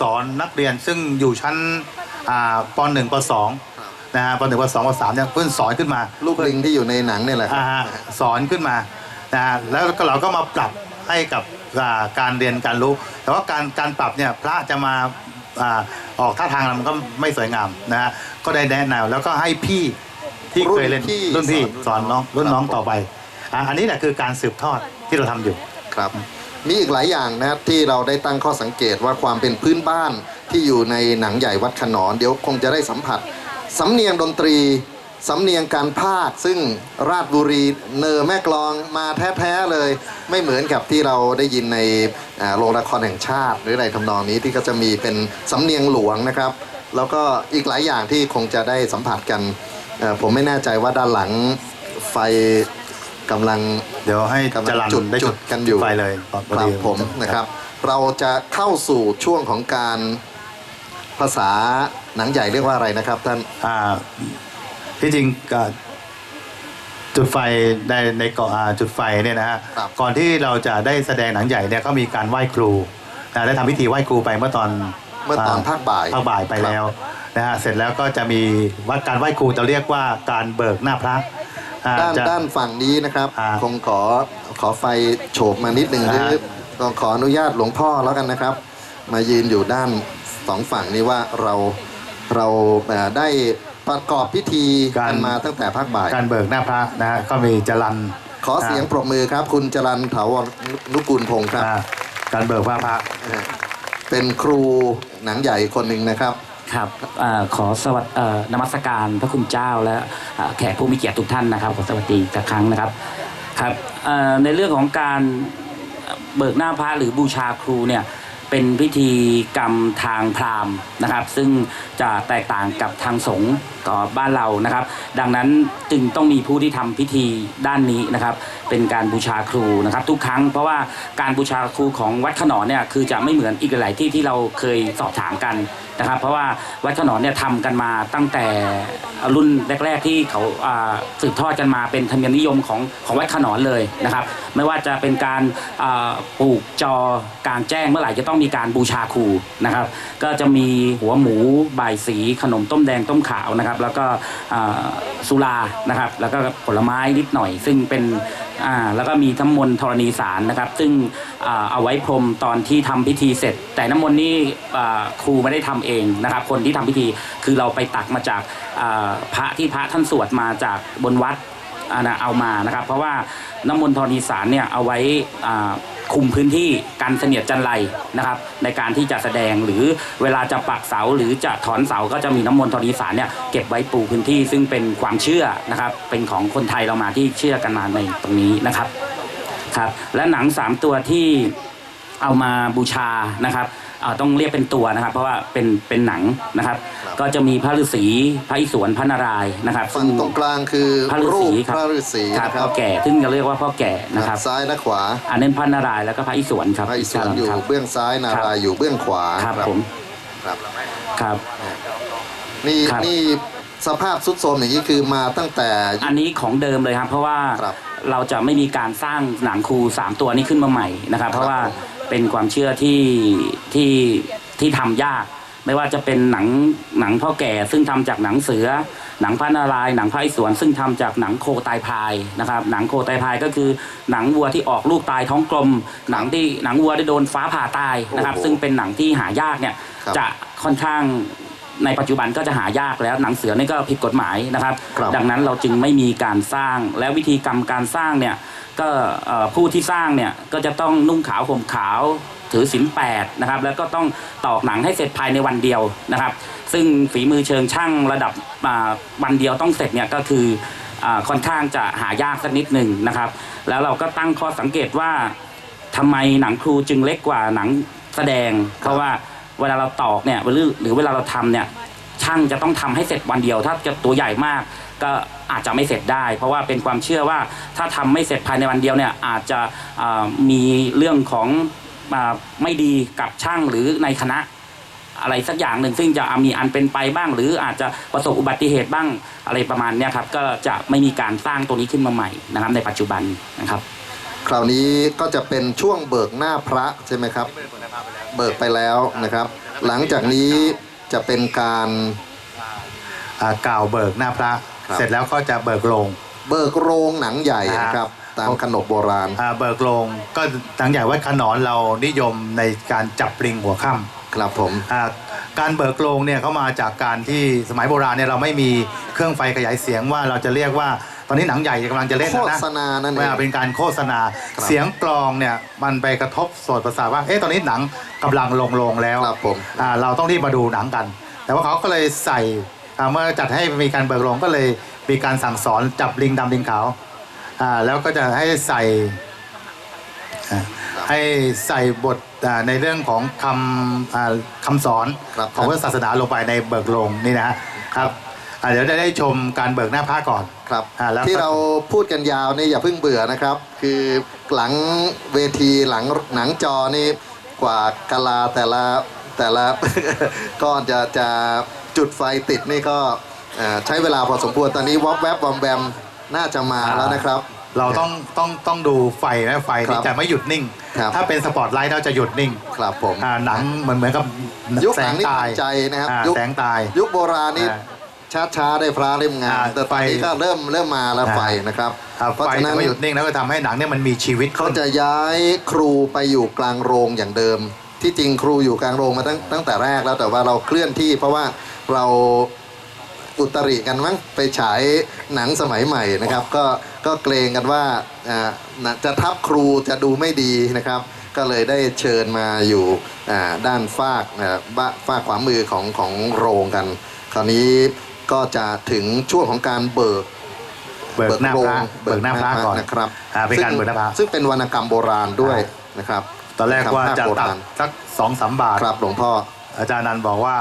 สอนนักเรียนซึ่งอยู่ชั้นอ่าป .1 ป .2 นะฮะป .1 ป .2 ป .3 เนี่ยเพิ่งสอนขึ้นมาลูกลิงที่อยู่ในหนังเนี่ยแหละครับ อ่าฮะสอนขึ้นมานะฮะแล้วก็เราก็มาปรับให้กับอ่าการเรียนการรู้ แต่ว่าการการปรับเนี่ยพระจะมาอาออกท่าทางมันก็ไม่สวยงามนะฮะก็ได้แนะแนวแล้วก็ให้พี่ที่เคยเล่นรุ่นพี่รุ่นพี่สสออนนรุ่นน้น้อองงรุ่นน้องครับ ต่อไปอะอันนี้แหละคือการสืบทอดที่เราทำอยู่ ครับ มีอีกหลายอย่างนะครับที่เราได้ตั้งข้อสังเกตว่าความเป็นพื้นบ้านที่อยู่ในหนังใหญ่วัดขนอนเดี๋ยวคงจะได้สัมผัส สำเนียงดนตรี สำเนียงการพากซึ่งราชบุรีเนอแม่กลองมาแท้ๆเลย ไม่เหมือนกับที่เราได้ยินในโรงละครแห่งชาติ หรืออะไรทำนองนี้ที่ก็จะมีเป็นสำเนียงหลวงนะครับ แล้วก็อีกหลายอย่างที่คงจะได้สัมผัสกันผมไม่แน่ใจว่าด้านหลังไฟ กำลังเดี๋ยวให้กำลัจงรันจุดได้จุดกันอยู่ไฟเลยพอครับดีผมนะครับ เราจะเข้าสู่ช่วงของการภาษาหนังใหญ่เรียกว่าอะไรนะครับท่านอ่าที่จริงก็จุดไฟในในเกาะอ่าจุดไฟเนี่ยนะฮะครับก่อนที่เราจะได้แสดงหนังใหญ่เนี่ยก็มีการไหว้ครูนะได้ทำพิธีไหว้ครูไปเมื่อตอนเมื่อตอนภาคบ่ายภาคบ่ายไปแล้วนะฮะเสร็จแล้วก็จะมีวัดการไหว้ครูจะเรียกว่าการเบิกหน้าพระ อ่ด้านจะด้านฝั่งนี้นะครับอ่าคงขอขอไฟโฉบมานิดหนึ่งหรือฮะต้องขออนุญาตหลวงพ่อแล้วกันนะครับ มายืนอยู่ด้านสองฝั่งนี้ว่าเราเราเอ่อได้ประกอบพิธีกันมาตั้งแต่ภาคบ่าย การเบิกหน้าพระนะฮะก็มีจรัน ขอเสียงปรบมือครับ คุณจรันเถาวรนุกูลพงศ์ครับ อ่าการเบิกพระพระ เป็นครูหนังใหญ่คนหนึ่งนะครับ ครับเออขอสวัสดีนมัสการพระคุณเจ้าและเอ่อแขกผู้มีเกียรติทุกท่านนะครับ ขอสวัสดีอีกครั้งนะครับครับเอ่อในเรื่องของการเบิกหน้าพระหรือบูชาครูเนี่ย เป็นพิธีกรรมทางพราหมณ์นะครับ ซึ่งจะแตกต่างกับทางสงฆ์ต่อบ้านเรานะครับ ดังนั้นจึงต้องมีผู้ที่ทำพิธีด้านนี้นะครับ เป็นการบูชาครูนะครับ ทุกครั้งเพราะว่าการบูชาครูของวัดขนอนเนี่ยคือจะไม่เหมือนอีกหลายที่ที่เราเคยสอบถามกันนะครับ เพราะว่าวัดขนอนเนี่ยทำกันมาตั้งแต่รุ่นแรก ๆ ที่เขาสืบทอดกันมาเป็นธรรมเนียมนิยมของของวัดขนอนเลยนะครับ ไม่ว่าจะเป็นการปลูกจอกลางแจ้งเมื่อไหร่จะต้องมีการบูชาครูนะครับ ก็จะมีหัวหมูบายสีขนมต้มแดงต้มขาวนะครับ แล้วก็สุรานะครับ แล้วก็ผลไม้นิดหน่อย ซึ่งเป็นแล้วก็มีน้ำมนต์ธรณีสารนะครับ ซึ่งอเอาไว้พรมตอนที่ทำพิธีเสร็จ แต่น้ำมนต์นี่ครูไม่ได้ทำเองนะครับ คนที่ทำพิธีคือเราไปตักมาจากพระที่พระท่านสวดมาจากบนวัด เอามานะครับ เพราะว่าน้ำมนต์ธรณีสารเนี่ยเอาไว้คุมพื้นที่การเสนียดจันไรนะครับ ในการที่จะแสดงหรือเวลาจะปักเสาหรือจะถอนเสาก็จะมีน้ำมนต์ธรณีสารเนี่ยเก็บไว้ปูพื้นที่ซึ่งเป็นความเชื่อนะครับ เป็นของคนไทยเรามาที่เชื่อกันมาในตรงนี้นะครับครับและหนังสามตัวที่เอามาบูชานะครับ อ่อต้องเรียกเป็นตัวนะครับ เพราะว่าเป็นเป็นหนังนะครับ ครับ ก็จะมีพระฤาษีพระอิศวรพระนารายณ์นะครับฝั่งตรงกลางคือพระฤารูษีปครับพระฤาษีครับนะคพ่รัอบแก่ซึ่งจะเรียกว่าพ่อแก่นะครับ ซ้ายและขวาอันนั้นพระนารายณ์แล้วก็พระอิศวรครับพระอิศวรอยู่ครับ เบื้องซ้ายนาครับรายณ์อยู่เบื้องขวาครับผมครับ ครับ นี่ครับ นี่สภาพสุดโทรมอย่างนี้คือมาตั้งแต่ อันนี้ของเดิมเลยครับ เพราะว่าครับเราจะไม่มีการสร้างหนังครูสามตัวนี้ขึ้นมาใหม่นะครับ เพราะว่าผม เป็นความเชื่อที่ที่ที่ทำยาก ไม่ว่าจะเป็นหนังหนังพ่อแก่ซึ่งทำจากหนังเสือ หนังพระนารายณ์หนังพระอิศวรซึ่งทำจากหนังโคตายพายนะครับ หนังโคตายพายก็คือหนังวัวที่ออกลูกตายท้องกลม หนังที่หนังวัวได้โดนฟ้าผ่าตายนะครับโอ้โหซึ่งเป็นหนังที่หายากเนี่ยครับจะค่อนข้าง ในปัจจุบันก็จะหายากแล้วหนังเสือนี่ก็ผิดกฎหมายนะครับ ครับ ดังนั้นเราจึงไม่มีการสร้างและวิธีกรรมการสร้างเนี่ยก็เอ่อผู้ที่สร้างเนี่ยก็จะต้องนุ่งขาวห่มขาวถือศีลแปดนะครับแล้วก็ต้องตอกหนังให้เสร็จภายในวันเดียวนะครับ ซึ่งฝีมือเชิงช่างระดับอ่าวันเดียวต้องเสร็จเนี่ยก็คืออาค่อนข้างจะหายากสักนิดหนึ่งนะครับ แล้วเราก็ตั้งข้อสังเกตว่า ทำไมหนังครูจึงเล็กกว่าหนังแสดง เพราะว่า เวลาเราตอกเนี่ยหรือหรือเวลาเราทำเนี่ยช่างจะต้องทำให้เสร็จวันเดียว ถ้าจะตัวใหญ่มาก ก็อาจจะไม่เสร็จได้ เพราะว่าเป็นความเชื่อว่าถ้าทำไม่เสร็จภายในวันเดียวเนี่ยอาจจะมีเรื่องของอไม่ดีกับช่างหรือในคณะอะไรสักอย่างหนึ่งซึ่งจะมีอันเป็นไปบ้าง หรืออาจจะประสบอุบัติเหตุบ้างอะไรประมาณนี้ครับก็จะไม่มีการสร้างตัวนี้ขึ้นมาใหม่นะครับในปัจจุบันนะครับ คราวนี้ก็จะเป็นช่วงเบิกหน้าพระใช่ไหมครับ เบิกไปแล้วนะครับ หลังจากนี้จะเป็นการอ่ากล่าวเบิกหน้าพระ ครับ เสร็จแล้วก็จะเบิกโลง เบิกโรงหนังใหญ่นะครับ ตามขนบโบราณอ่าเบิกโลงก็หลังใหญ่วัดขนอนเรานิยมในการจับปลิงหัวค่ำครับผมอ่าการเบิกโลงเนี่ยเขามาจากการที่สมัยโบราณเนี่ยเราไม่มีเครื่องไฟขยายเสียงว่าเราจะเรียกว่า ตอนนี้หนังใหญ่กำลังจะเล่นโฆแล้วนะษณานั่นเอไม่งเป็นการโฆษณาครับเสียงกลองเนี่ยมันไปกระทบโสดประสาทว่า เอ๊ะตอนนี้หนังกำลังลงโรงแล้วครับผม อ่าเราต้องรีบมาดูหนังกัน แต่ว่าเขาก็เลยใส่อ่าเมื่อจัดให้มีการเบิกโรงก็เลยมีการสั่งสอนจับลิงดำลิงขาวอ่าแล้วก็จะให้ใส่อ่าให้ใส่บทอ่าในเรื่องของคำอ่าคำสอนครับ ของพระศาสนาลงไปในเบิกโรงนี่นะฮะครับ อ่าเดี๋ยวจะได้ชมการเบิกหน้าผ้าก่อน ครับอ่าแล้ว ที่เราพูดกันยาวนี่อย่าเพิ่งเบื่อนะครับ คือหลังเวทีหลังหนังจอนี่กว่ากะลาแต่ละแต่ละก็จะจะจุดไฟติดนี่ก็เอ่อใช้เวลาพอสมควรตอนนี้วอบแวบวอมแวมน่าจะมาแล้วนะครับ เราต้องต้องต้องดูไฟนะไฟครันี่บจะไม่หยุดนิ่ง ครับ ถ้าเป็นสปอตไลท์เราจะหยุดนิ่งครับผม อ่าหนังเหมือนเหมือนกับยุคแสหนังงนี่ตายทันใจนะครับอ่ายุค แสงตาย ยุคโบราณนี่อ่า ช้าช้าๆได้พระเล่มงาม อ่าแต่ตอนนี้ไฟก็เริ่มเริ่มมาแล้วอ่า ไฟนะครับอ่าเพราะไฟฉะนั้จะนไม่หยุดนิ่งแล้วก็ทำให้หนังเนี่ยมันมีชีวิตเขาขึ้น จะย้ายครูไปอยู่กลางโรงอย่างเดิม ที่จริงครูอยู่กลางโรงมาตั้งตั้งแต่แรกแล้วแต่ว่าเราเคลื่อนที่ เพราะว่าเราอุตริกันมั้งไปฉายหนังสมัยใหม่นะครับ ก็ก็เกรงกันว่าอ่าน่ะจะทับครูจะดูไม่ดีนะครับ ก็เลยได้เชิญมาอยู่อ่าด้านฟากนะบ้าฟากขวามือของของโรงกัน คราวนี้ ก็จะถึงช่วงของการเบิกเบิกหน้าพระเบิกหน้าพระก่อนนะครับอ่าเป็นการซึ่งเบิกหน้าพระซึ่งเป็นวรรณกรรมโบราณด้วยนะครับ ตอนแรกว่าจะโบตัดราณสักสองสามบาทครับหลวงพ่ออาจารย์นันบอกว่า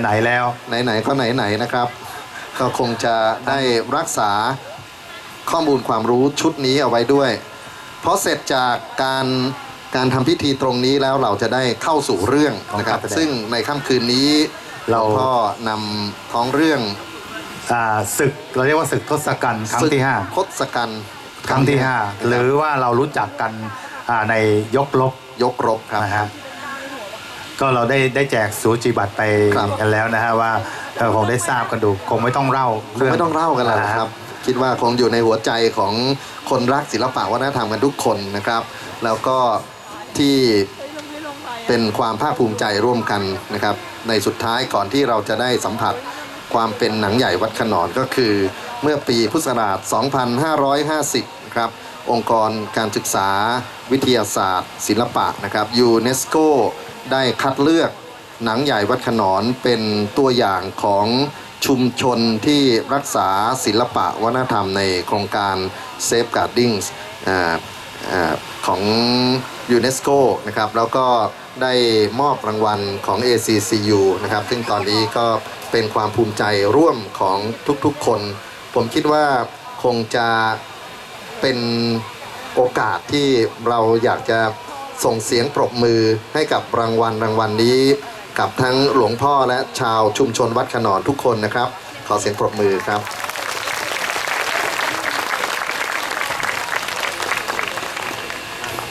ไหนๆแล้ว ไหนๆก็ไหนๆนะครับ ก็คงจะได้รักษาข้อมูลความรู้ชุดนี้เอาไว้ด้วย เพราะเสร็จจากการการทำพิธีตรงนี้แล้วเราจะได้เข้าสู่เรื่องนะครับของการแสดงซึ่งในค่ำคืนนี้หล เราวงพ่อนำท้องเรื่องอ่าศึกเราเรียกว่าศึกทศกัณฐ์ครั้งที่ห้าทศกัณฐ์ครั้งที่ห้าหรือว่าเรารู้จักกันอ่าในยกลบยกรบครับ นะฮะก็เราได้ได้แจกสูจิบัตรไปครับ กันแล้วนะฮะว่าเราคงได้ทราบกันดูคงไม่ต้องเล่าคงไม่ต้องเล่ากันแล้วนะครับ คิดว่าคงอยู่ในหัวใจของคนรักศิลปะวัฒนธรรมกันทุกคนนะครับ แล้วก็ที่เป็นความภาคภูมิใจร่วมกันนะครับ ในสุดท้ายก่อนที่เราจะได้สัมผัสความเป็นหนังใหญ่วัดขนอนก็คือ เมื่อปีพุทธศักราช 2550 ครับ องค์กรการศึกษาวิทยาศาสตร์ ศิลปะนะครับยูเนสโกได้คัดเลือกหนังใหญ่วัดขนอนเป็นตัวอย่างของชุมชนที่รักษาศิลปะวัฒนธรรมในโครงการ Safeguarding ของยูเนสโกนะครับแล้วก็ ได้มอบรางวัลของ ACCU นะครับ ซึ่งตอนนี้ก็เป็นความภูมิใจร่วมของทุกๆคน ผมคิดว่าคงจะเป็นโอกาสที่เราอยากจะส่งเสียงปรบมือให้กับรางวัลรางวัลนี้ กับทั้งหลวงพ่อและชาวชุมชนวัดขนอนทุกคนนะครับ ขอเสียงปรบมือครับ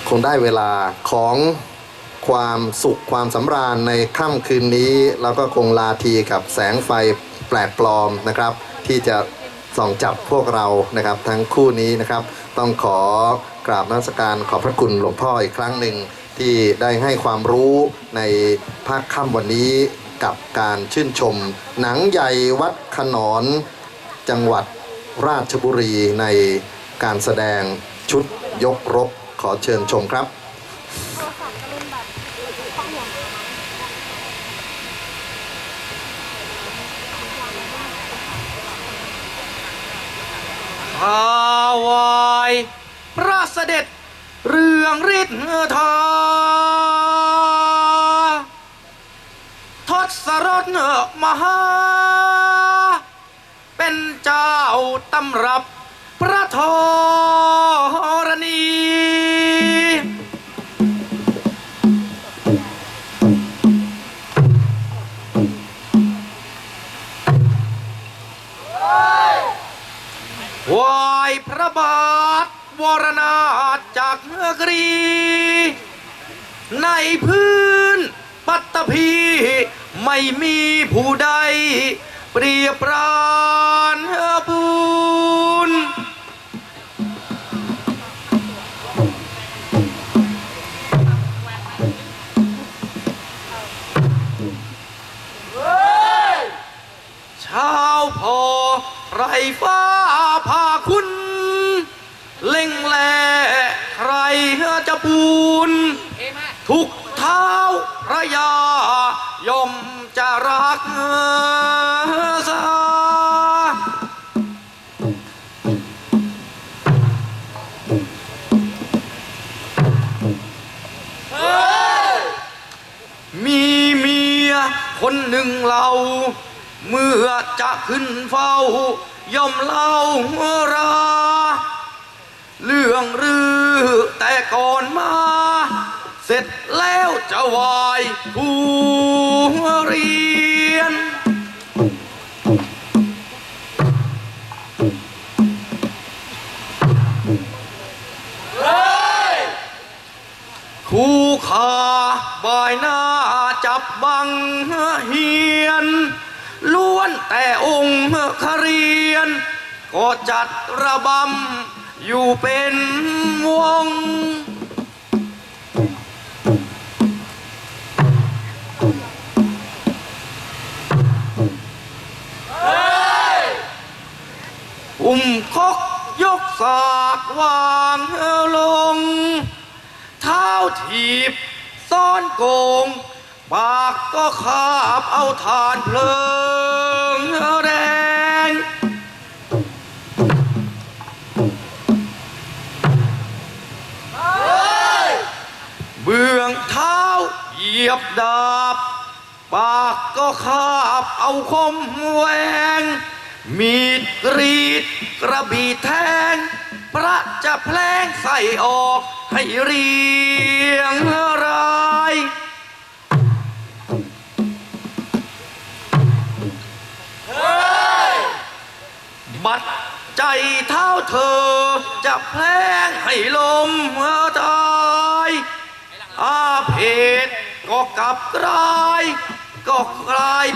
คงได้เวลาของ ความสุขความสำราญในค่ำคืนนี้ แล้วก็คงลาทีกับแสงไฟแปลกปลอมนะครับ ที่จะส่องจับพวกเรานะครับ ทั้งคู่นี้นะครับ ต้องขอกราบนมัสการขอบพระคุณหลวงพ่ออีกครั้งหนึ่งที่ได้ให้ความรู้ในภาคค่ำวันนี้กับการชื่นชม หนังใหญ่วัดขนอนจังหวัดราชบุรีในการแสดงชุดยกรบขอเชิญชมครับ ถา วาย พระเสด็จเรืองฤทธิ์ธาทศรถมหา เป็นเจ้าตำรับพระธรณีวา พระบาท วรนาถจากเมือกรี ในพื้นปัตตพีไม่มีผู้ใด เปรียบปรา นหนึ่งเราเมื่อจะขึ้นเฝ้า ย่อมเล่าราเรื่องรือแต่ก่อนมา เสร็จแล้วจะวายผู้เรียน บังเฮียน ล้วนแต่องค์คเรียน ก็จัดระบำอยู่เป็นวง อุ้มคกยกสากวางลง เท้าถีบ ซ้อนโกง ปากก็คาบเอาทานเพลิงแรง เบื้องเท้าเหยียบดาบ ปากก็คาบเอาคมแหวง มีดกรีดกระบี่แทง พระจะแพลงใส่ออกให้เรียงราย บัดใจเท้าเธอ จะแพลงให้ลมตายอาเพศก็กลับกลาย ก็กลาย